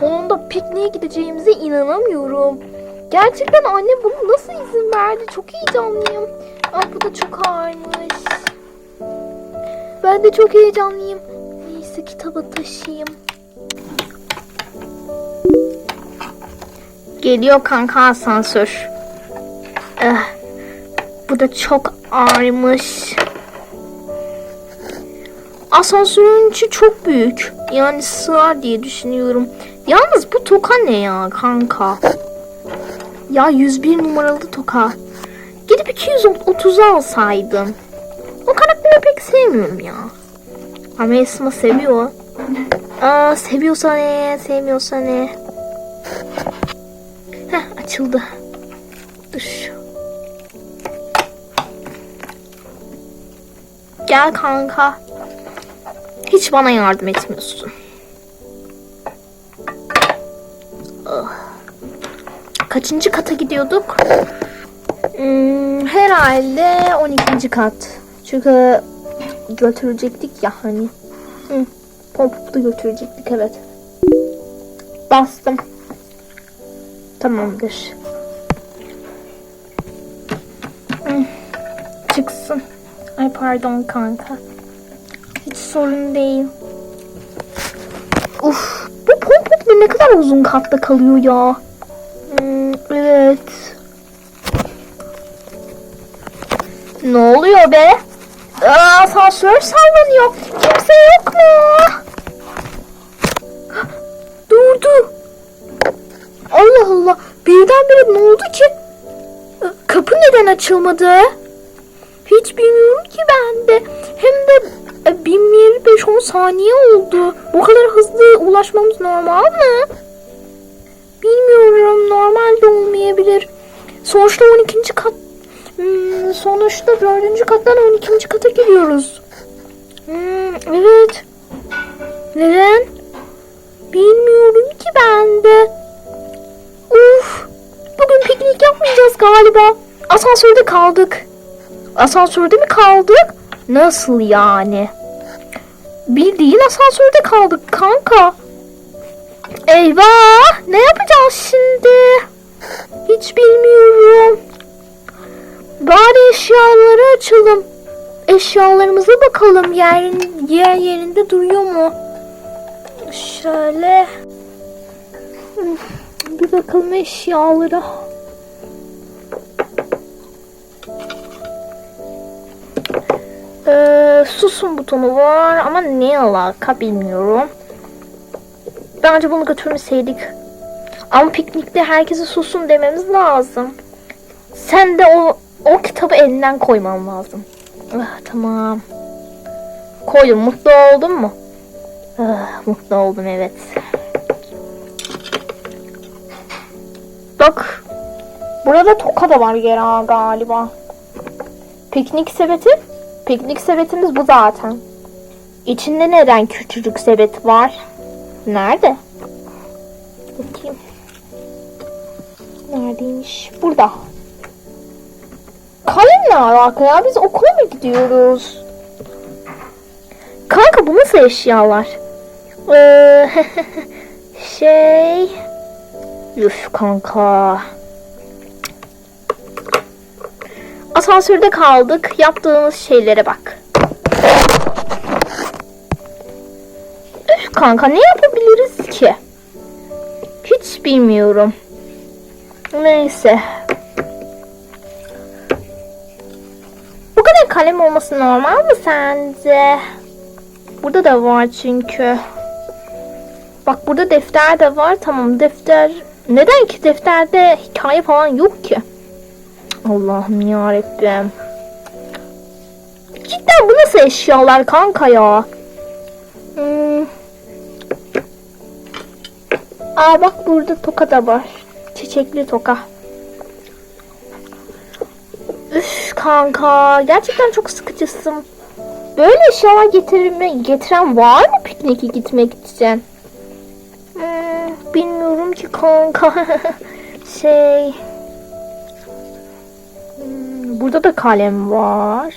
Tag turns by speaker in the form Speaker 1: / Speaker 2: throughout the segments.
Speaker 1: sonunda pikniğe gideceğimize inanamıyorum. Gerçekten annem bunu nasıl izin verdi? Çok heyecanlıyım. Ay bu da çok ağırmış. Ben de çok heyecanlıyım. Neyse kitabı taşıyayım. Geliyor kanka asansör. Eh, bu da çok ağırmış. Asansörün içi çok büyük. Yani sığar diye düşünüyorum. Yalnız bu toka ne ya kanka? Ya 101 numaralı toka. Gidip 230'u alsaydın. O karakteri pek sevmiyorum ya. Ama Esma seviyor. Aa, seviyorsa ne, sevmiyorsa ne. Heh, açıldı. Dur. Gel kanka. Hiç bana yardım etmiyorsun. Kaçıncı kata gidiyorduk? Hmm, herhalde 12. kat. Çünkü götürecektik ya hani. Hı, Pompup'ta götürecektik evet. Bastım. Tamamdır. Hı, Çıksın. Ay pardon kanka. Hiç sorun değil. Uf, bu Pompup ne kadar uzun katta kalıyor ya. Ne oluyor be? Aa, asansör sallanıyor. Kimse yok mu? Durdu. Allah Allah. Birdenbire ne oldu ki? Kapı neden açılmadı? Hiç bilmiyorum ki ben de. Hem de e, 1025 saniye oldu. Bu kadar hızlı ulaşmamız normal mi? Bilmiyorum. Normal de olmayabilir. Sonuçta 12. kat Hmm, sonuçta 4. kattan 12. kata gidiyoruz. Hmm, evet. Neden? Bilmiyorum ki ben de. Uf. Bugün piknik yapmayacağız galiba. Asansörde kaldık. Asansörde mi kaldık? Nasıl yani? Bildiğin asansörde kaldık kanka. Eyvah! Ne yapacağız şimdi? Hiç bilmiyorum. Bari eşyaları açalım. Eşyalarımıza bakalım yer, yer yerinde duruyor mu? Şöyle. Hmm, Bir bakalım eşyalara. Ee, susun butonu var ama ne alaka bilmiyorum. Bence bunu götürmeseydik. Ama piknikte herkese susun dememiz lazım. Sen de o o kitabı elinden koyman lazım. Ah, tamam. Koydum. Mutlu oldun mu? Ah, mutlu oldum evet. Bak. Burada toka da var gera galiba. Piknik sepeti. Piknik sepetimiz bu zaten. İçinde neden küçücük sepet var? Nerede? Bakayım. Neredeymiş? Burada. Kalem ne alaka ya? Biz okula mı gidiyoruz? Kanka bu nasıl eşyalar? Ee, şey... Üf kanka. Asansörde kaldık. Yaptığımız şeylere bak. Üf kanka ne yapabiliriz ki? Hiç bilmiyorum. Neyse. Kalem olması normal mi sence? Burada da var çünkü. Bak burada defter de var. Tamam defter. Neden ki defterde hikaye falan yok ki? Allah'ım yarabbim. Cidden bu nasıl eşyalar kanka ya? Hmm. Aa bak burada toka da var. Çiçekli toka. Kanka gerçekten çok sıkıcısın. Böyle eşyalar getirme, getiren var mı pikniğe gitmek için? Hmm, bilmiyorum ki kanka. şey... Hmm, burada da kalem var.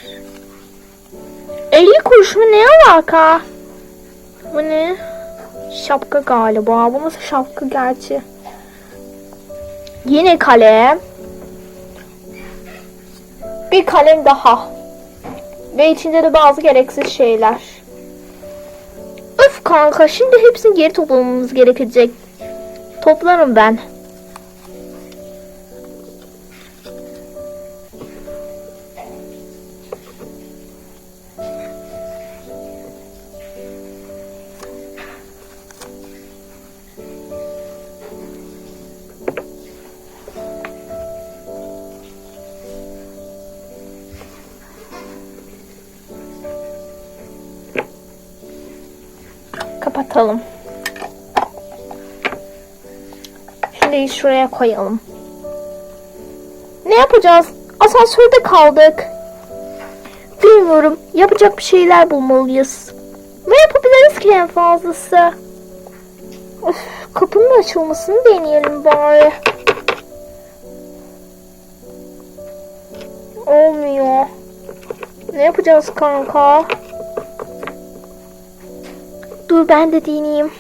Speaker 1: 50 kuruş mu ne alaka? Bu ne? Şapka galiba. Bu nasıl şapka gerçi? Yine kalem. Bir kalem daha. Ve içinde de bazı gereksiz şeyler. Öf kanka şimdi hepsini geri toplamamız gerekecek. Toplarım ben. Kapatalım. Şurayı şuraya koyalım. Ne yapacağız? Asansörde kaldık. Bilmiyorum. Yapacak bir şeyler bulmalıyız. Ne yapabiliriz ki en fazlası? Öf, kapının açılmasını deneyelim bari. Olmuyor. Ne yapacağız kanka? Dur ben de deneyeyim.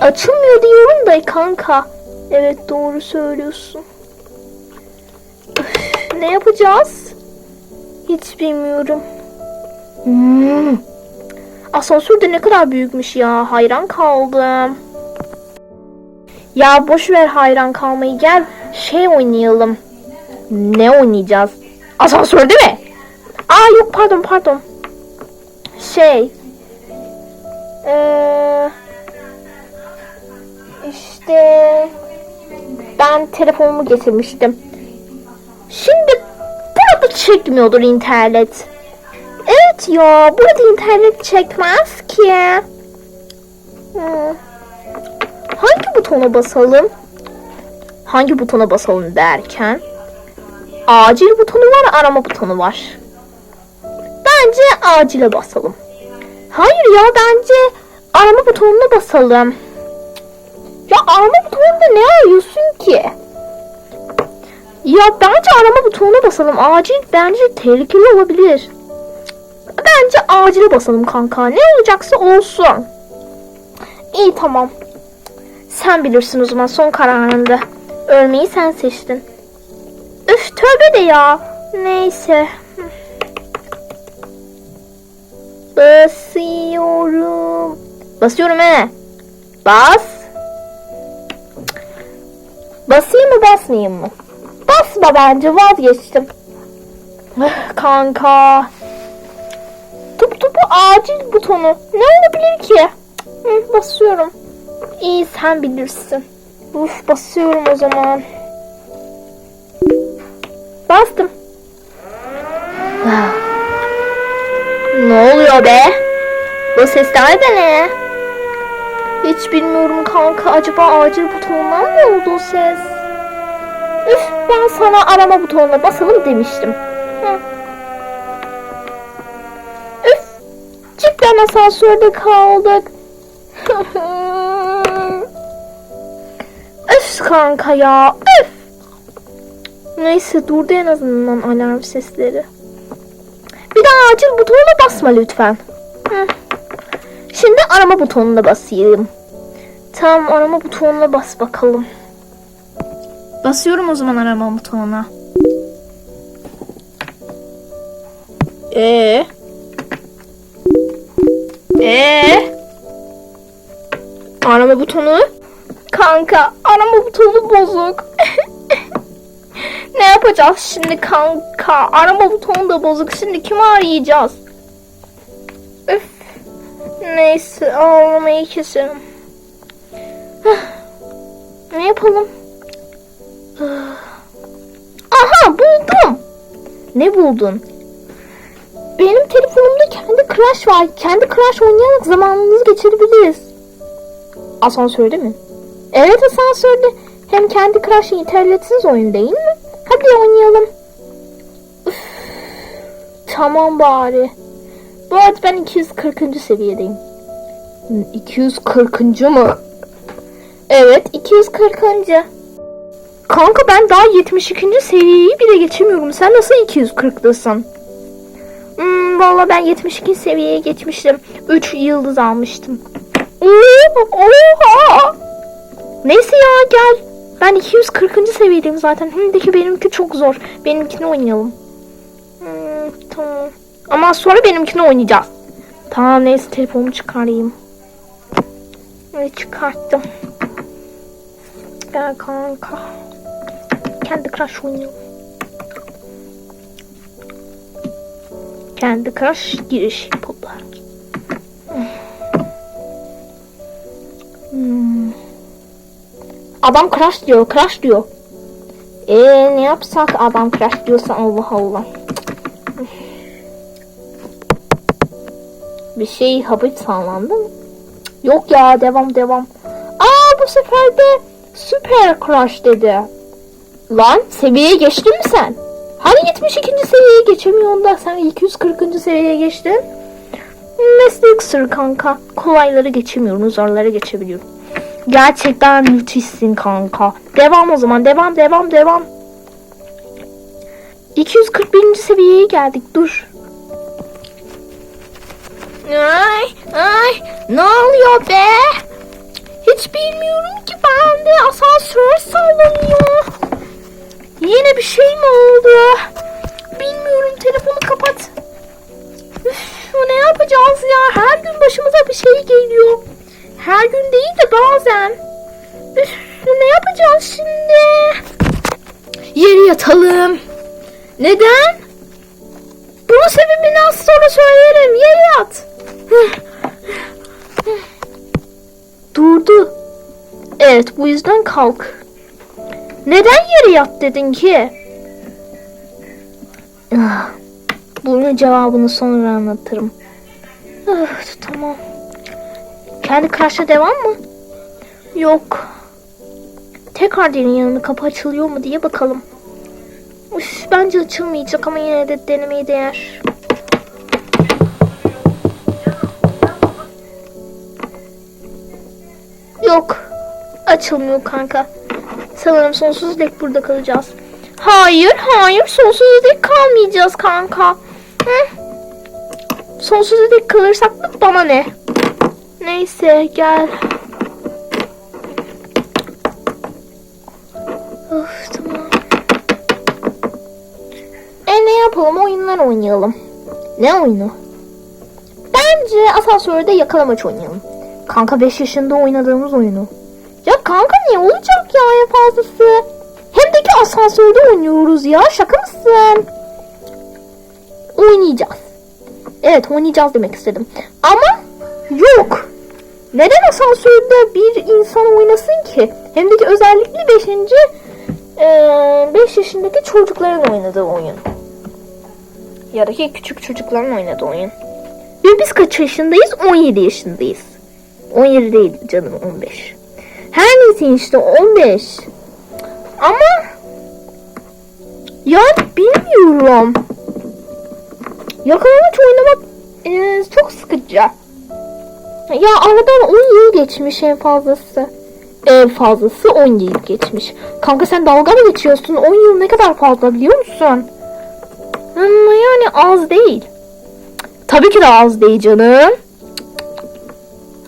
Speaker 1: Açılmıyor diyorum da kanka. Evet doğru söylüyorsun. Üf, ne yapacağız? Hiç bilmiyorum. Hmm. Asansör de ne kadar büyükmüş ya. Hayran kaldım. Ya boş ver hayran kalmayı. Gel şey oynayalım. Ne oynayacağız? Asansör değil mi? Aa yok pardon pardon. Şey. Eee işte ben telefonumu getirmiştim. Şimdi burada çekmiyordur internet. Evet ya burada internet çekmez ki. Hmm. Hangi butona basalım? Hangi butona basalım derken? Acil butonu var, arama butonu var. Bence acile basalım. Hayır ya bence arama butonuna basalım. Ya arama butonunda ne arıyorsun ki? Ya bence arama butonuna basalım. Acil bence tehlikeli olabilir. Bence acile basalım kanka. Ne olacaksa olsun. İyi tamam. Sen bilirsin o zaman son kararında. Ölmeyi sen seçtin. Üf tövbe de ya. Neyse. Basıyorum. Basıyorum he. Bas. Basayım mı basmayayım mı? Basma bence vazgeçtim. Ah, Kanka. Topu topu acil butonu. Ne olabilir ki? Basıyorum. İyi sen bilirsin. Uf basıyorum o zaman. Bastım. Ah. Ne oluyor be? Bu sesler de ne? Hiç bilmiyorum kanka. Acaba acil butonundan mı oldu o ses? Üf ben sana arama butonuna basalım demiştim. Hı. Üf cidden asansörde kaldık. Üf kanka ya üf. Neyse durdu en azından alarm sesleri. Acil butonuna basma lütfen. Şimdi arama butonuna basayım. Tamam arama butonuna bas bakalım. Basıyorum o zaman arama butonuna. Ee? Ee? Arama butonu? Kanka arama butonu bozuk. ne yapacağız şimdi kanka? Arama butonu da bozuk. Şimdi kimi arayacağız? Üf. Neyse ağlamayı keselim. Hah. ne yapalım? Aha buldum. Ne buldun? Benim telefonumda kendi Crash var. Kendi Crash oynayarak zamanınızı geçirebiliriz. Asansörde mi? Evet asansörde. Hem kendi Crash internetsiz oyun değil mi? Hadi oynayalım. Üf. Tamam bari. Bu arada ben 240. seviyedeyim. Hı, 240. mı? Evet 240. Kanka ben daha 72. seviyeyi bile geçemiyorum. Sen nasıl 240'dasın? Hmm, valla ben 72 seviyeye geçmiştim. 3 yıldız almıştım. Oha! Neyse ya gel. Ben 240. seviyedeyim zaten. Hem de ki benimki çok zor. Benimkini oynayalım. Hmm, tamam. Ama sonra benimkini oynayacağız. Tamam neyse telefonumu çıkarayım. Evet çıkarttım. Gel kanka. Kendi Crush oynayalım. Kendi Crush giriş yapıldı. Adam Crush diyor, Crush diyor. Eee ne yapsak adam Crush diyorsa Allah Allah. Bir şey habit sağlandı mı? Yok ya devam devam. Aa bu sefer de Süper Crush dedi. Lan seviyeye geçtin mi sen? Hani 72. seviyeye geçemiyorsun da sen 240. seviyeye geçtin? Meslek sır kanka. Kolayları geçemiyorum, zorları geçebiliyorum. Gerçekten müthişsin kanka. Devam o zaman. Devam, devam, devam. 241. seviyeye geldik. Dur. Ay, ay. Ne oluyor be? Hiç bilmiyorum ki ben de asansör sallanıyor. Yine bir şey mi oldu? Bilmiyorum telefonu kapat. Üf, ne yapacağız ya? Her gün başımıza bir şey geliyor. Her gün değil de bazen. Üf, ne yapacağız şimdi? Yere yatalım. Neden? Bunun sebebini az sonra söylerim. Yere yat. Durdu. Evet bu yüzden kalk. Neden yere yat dedin ki? Ah, Bunun cevabını sonra anlatırım. Ah, tamam. Kendi karşıya devam mı? Yok. Tekrar derin yanına kapı açılıyor mu diye bakalım. Üf, bence açılmayacak ama yine de denemeye değer. Yok. Açılmıyor kanka. Sanırım sonsuz dek burada kalacağız. Hayır, hayır. Sonsuz dek kalmayacağız kanka. Hı? Sonsuz dek kalırsak da bana ne? Neyse gel. Of tamam. E ne yapalım? Oyunlar oynayalım. Ne oyunu? Bence asansörde yakalamaç oynayalım. Kanka 5 yaşında oynadığımız oyunu. Ya kanka ne olacak ya en fazlası? Hem de ki asansörde oynuyoruz ya. Şaka mısın? Oynayacağız. Evet oynayacağız demek istedim. Ama yok. Neden asansörde bir insan oynasın ki? Hem de ki özellikle 5. 5 yaşındaki çocukların oynadığı oyun. Ya da ki küçük çocukların oynadığı oyun. Ve biz kaç yaşındayız? 17 yaşındayız. 17 değil canım 15. Her neyse işte 15. Ama ya bilmiyorum. Yakalamaç oynamak e, çok sıkıcı. Ya aradan 10 yıl geçmiş en fazlası. En fazlası 10 yıl geçmiş. Kanka sen dalga mı geçiyorsun? 10 yıl ne kadar fazla biliyor musun? Ama yani az değil. Tabii ki de az değil canım.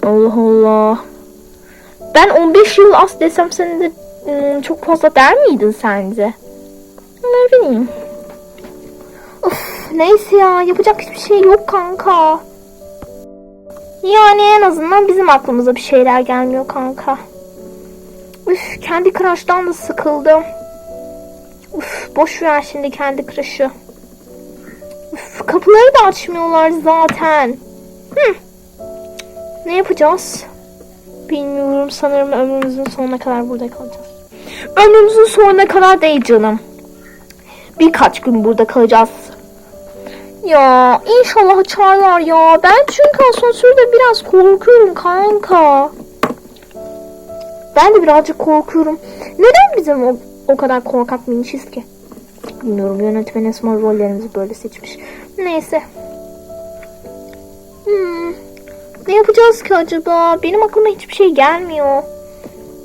Speaker 1: Allah Allah. Ben 15 yıl az desem sen de ım, çok fazla der miydin sence? Ne bileyim. Of, neyse ya yapacak hiçbir şey yok kanka. Yani en azından bizim aklımıza bir şeyler gelmiyor kanka. Üf kendi crush'tan da sıkıldım. Üf boş ver şimdi kendi crush'ı. Üf kapıları da açmıyorlar zaten. Hı. Ne yapacağız? Bilmiyorum sanırım ömrümüzün sonuna kadar burada kalacağız. Ömrümüzün sonuna kadar değil canım. Birkaç gün burada kalacağız. Ya inşallah açarlar ya. Ben çünkü asansörde biraz korkuyorum kanka. Ben de birazcık korkuyorum. Neden bizim o, o kadar korkak minişiz ki? Bilmiyorum yönetmen Esma rollerimizi böyle seçmiş. Neyse. Hmm. Ne yapacağız ki acaba? Benim aklıma hiçbir şey gelmiyor.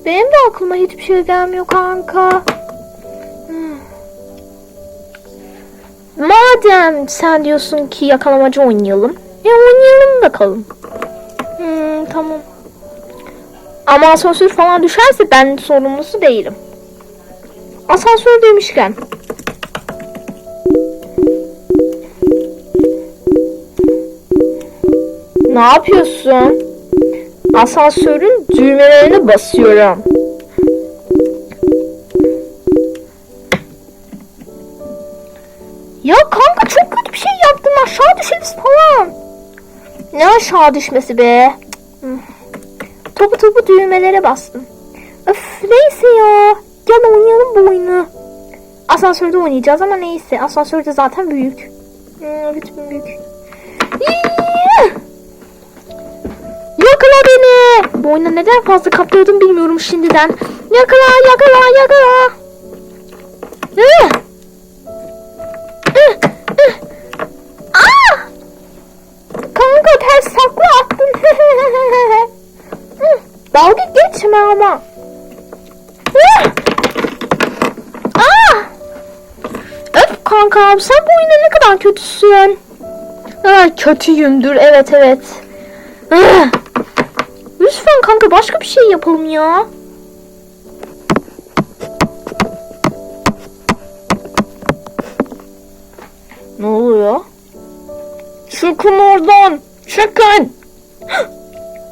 Speaker 1: Benim de aklıma hiçbir şey gelmiyor kanka. Madem sen diyorsun ki yakalamacı oynayalım. E oynayalım bakalım. Hmm, tamam. Ama asansör falan düşerse ben sorumlusu değilim. Asansör demişken. Ne yapıyorsun? Asansörün düğmelerine basıyorum. Aşağı düşmesi be? Topu topu düğmelere bastım. Öf neyse ya. Gel oynayalım bu oyunu. Asansörde oynayacağız ama neyse. Asansörde zaten büyük. Hmm, büyük. Yakala beni. Bu oyuna neden fazla kaptırdım bilmiyorum şimdiden. Yakala yakala yakala. Hı! Geçme ama. Hı! Aa! Öf kankam sen bu oyunda ne kadar kötüsün. Ha, kötüyümdür evet evet. Hı! Lütfen kanka başka bir şey yapalım ya. Ne oluyor? Çıkın oradan. Çıkın.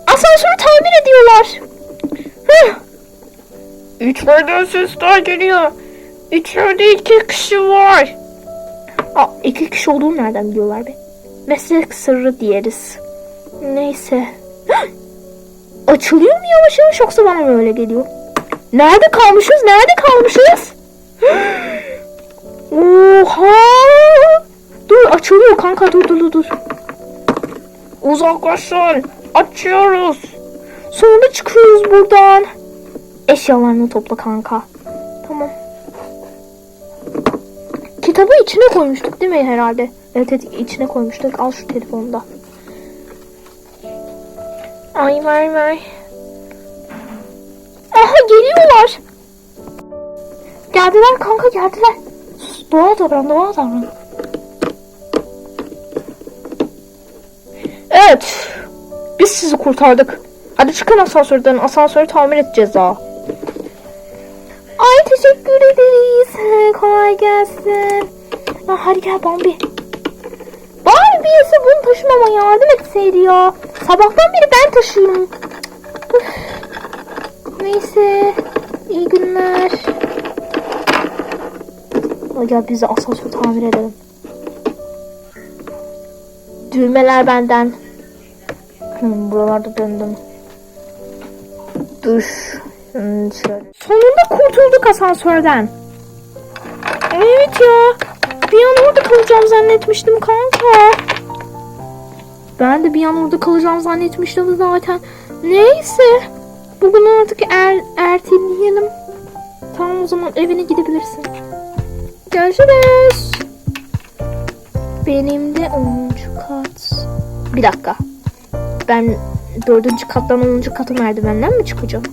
Speaker 1: Asansörü tamir ediyorlar. İçeriden sesler geliyor. İçeride iki kişi var. Aa, iki kişi olduğunu nereden biliyorlar be? Meslek sırrı diyeriz. Neyse. Açılıyor mu yavaş yavaş yoksa bana mı öyle geliyor? Nerede kalmışız? Nerede kalmışız? Oha! Dur açılıyor kanka dur dur, dur. Uzaklaşın. Açıyoruz. Sonra çıkıyoruz buradan. Eşyalarını topla kanka. Tamam. Kitabı içine koymuştuk değil mi herhalde? Evet, evet içine koymuştuk. Al şu telefonu da. Ay ver ver. Aha geliyorlar. Geldiler kanka geldiler. Sus, Doğal davran doğal davran. Evet. Biz sizi kurtardık. Hadi çıkın asansörden. Asansörü tamir edeceğiz daha. Ederiz. Kolay gelsin. Ha, hadi gel Bambi. Bari birisi bunu taşımama yardım etseydi ya. Sabahtan beri ben taşıyorum. Üf. Neyse. İyi günler. Gel biz de asansör tamir edelim. Düğmeler benden. Hmm, buralarda döndüm. Dur. Hmm, şöyle. Sonunda kurtulduk asansörden. Evet ya. Bir an orada kalacağım zannetmiştim kanka. Ben de bir an orada kalacağım zannetmiştim zaten. Neyse. Bugün artık er, erteleyelim. Tamam o zaman evine gidebilirsin. Görüşürüz. Benim de 10. kat. Bir dakika. Ben dördüncü kattan 10. kata merdivenden mi çıkacağım?